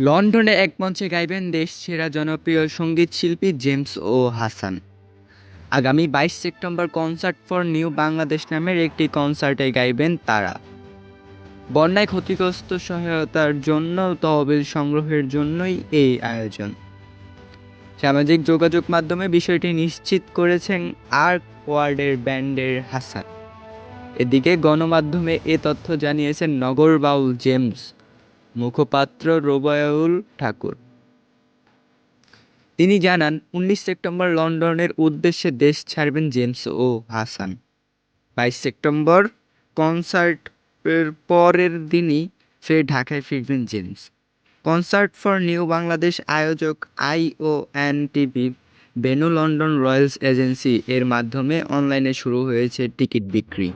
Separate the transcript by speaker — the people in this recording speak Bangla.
Speaker 1: লন্ডনে এক মঞ্চে গাইবেন দেশ সেরা জনপ্রিয় সংগীত শিল্পী জেমস ও হাসান। আগামী বাইশ September concert for new Bangladesh নামের একটি কনসার্টে গাইবেন তারা। বন্যায় ক্ষতিগ্রস্ত সহায়তার জন্য তহবিল সংগ্রহের জন্যই এই আয়োজন। সামাজিক যোগাযোগ মাধ্যমে বিষয়টি নিশ্চিত করেছেন আর্ক ওয়ার্ডের ব্যান্ডের হাসান। এদিকে গণমাধ্যমে এ তথ্য জানিয়েছেন নগর বাউল জেমস। মুখপাত্র রোবায়ুল ঠাকুর। তিনি জানান, উনিশ সেপ্টেম্বর লন্ডনের উদ্দেশ্যে দেশ ছাড়বেন জেমস ও হাসান। বাইশ সেপ্টেম্বর কনসার্টের পরের দিনই ফের ঢাকায় ফিরবেন James. Concert for new Bangladesh আয়োজক আই ও এন টিভি, বেনু লন্ডন রয়্যালস এজেন্সি এর মাধ্যমে অনলাইনে শুরু হয়েছে টিকিট বিক্রি।